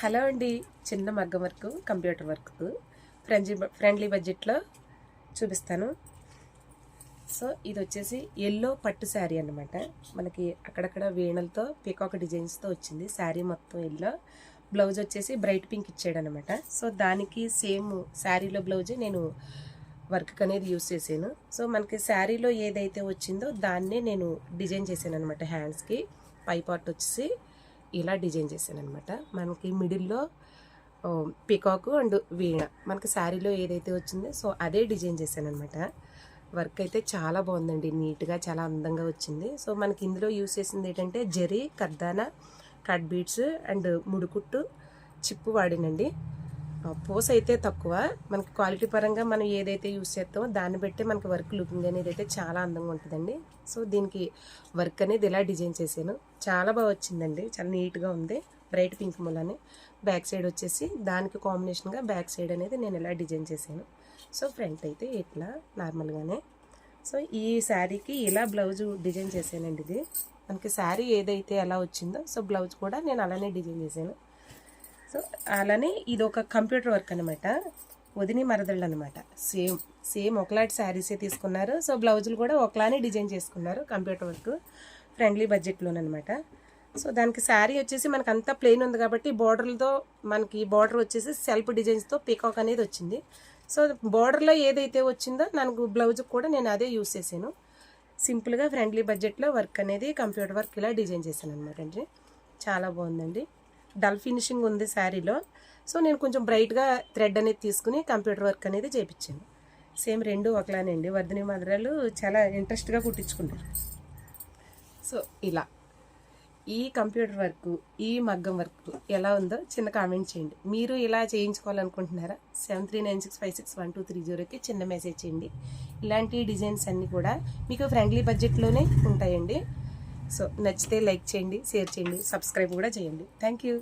Hello అండి. చిన్న మగ్గం work computer work. Friendly friendly బడ్జెట్లో చూపిస్తాను. సో ఇది వచ్చేసి ఎల్లో పట్టు శారీ అన్నమాట. మనకి అక్కడక్కడ వీణలతో పీకాక్ డిజైన్స్తో వచ్చింది. శారీ మొత్తం ఎల్లో. బ్లౌజ్ వచ్చేసి బ్రైట్ పింక్ ఇచ్చాడు అనమాట సో దానికి సేమ్ శారీలో బ్లౌజే నేను వర్క్ అనేది యూస్ చేశాను. సో మనకి శారీలో ఏదైతే వచ్చిందో దాన్నే నేను డిజైన్ చేశాను అనమాట హ్యాండ్స్కి. పై పార్ట్ వచ్చేసి ఇలా డిజైన్ చేశాను అనమాట మనకి మిడిల్లో పికాకు అండ్ వీణ. మనకి శారీలో ఏదైతే వచ్చిందో సో అదే డిజైన్ చేశాను అనమాట వర్క్ అయితే చాలా బాగుందండి. నీట్గా చాలా అందంగా వచ్చింది. సో మనకి ఇందులో యూస్ చేసింది ఏంటంటే జరీ కర్దానా కట్ బీడ్స్ అండ్ ముడుకుట్టు చిప్పు వాడినండి. పోస్ అయితే తక్కువ. మనకి క్వాలిటీ పరంగా మనం ఏదైతే యూస్ చేస్తామో దాన్ని బట్టి మనకి వర్క్ లుకింగ్ అనేది అయితే చాలా అందంగా ఉంటుందండి. సో దీనికి వర్క్ అనేది ఇలా డిజైన్ చేశాను. చాలా బాగా వచ్చిందండి. చాలా నీట్గా ఉంది. బ్రైట్ పింక్ మూలని. బ్యాక్ సైడ్ వచ్చేసి దానికి కాంబినేషన్గా బ్యాక్ సైడ్ అనేది నేను ఇలా డిజైన్ చేశాను. సో ఫ్రంట్ అయితే ఇట్లా నార్మల్గానే సో ఈ శారీకి ఇలా బ్లౌజ్ డిజైన్ చేశానండి ఇది. మనకి శారీ ఏదైతే ఎలా వచ్చిందో సో బ్లౌజ్ కూడా నేను అలానే డిజైన్ చేశాను. సో అలానే ఇది ఒక కంప్యూటర్ వర్క్ అనమాట వదిని మరదళ్ళు అనమాట సేమ్ సేమ్ ఒకలాంటి శారీసే తీసుకున్నారు. సో బ్లౌజులు కూడా ఒకలానే డిజైన్ చేసుకున్నారు కంప్యూటర్ వర్క్. ఫ్రెండ్లీ బడ్జెట్లోనమాట సో దానికి శారీ వచ్చేసి మనకు అంతా ప్లెయిన్ ఉంది కాబట్టి బార్డర్లతో మనకి బార్డర్ వచ్చేసి సెల్ఫ్ డిజైన్స్తో పీకాక్ అనేది వచ్చింది. సో బార్డర్లో ఏదైతే వచ్చిందో నాకు బ్లౌజ్కి కూడా నేను అదే యూస్ చేశాను. సింపుల్గా ఫ్రెండ్లీ బడ్జెట్లో వర్క్ అనేది కంప్యూటర్ వర్క్ ఇలా డిజైన్ చేశాను అనమాట అండి. చాలా బాగుందండి. డల్ ఫినిషింగ్ ఉంది శారీలో. సో నేను కొంచెం బ్రైట్గా థ్రెడ్ అనేది తీసుకుని కంప్యూటర్ వర్క్ అనేది చేయించాను సేమ్ రెండు ఒకలానే అండి. వర్ధిని మధురాలు చాలా ఇంట్రెస్ట్గా కుట్టించుకున్నారు. సో ఇలా. ఈ కంప్యూటర్ వర్క్ ఈ మగ్గం వర్క్ ఎలా ఉందో చిన్న కామెంట్ చేయండి. మీరు ఇలా చేయించుకోవాలనుకుంటున్నారా? Seven three nine six five six one two three జీరోకి చిన్న మెసేజ్ చేయండి. ఇలాంటి డిజైన్స్ అన్నీ కూడా మీకు ఫ్రెండ్లీ బడ్జెట్లోనే ఉంటాయండి. సో నచ్చితే లైక్ చేయండి షేర్ చేయండి సబ్స్క్రైబ్ కూడా చేయండి. Thank you.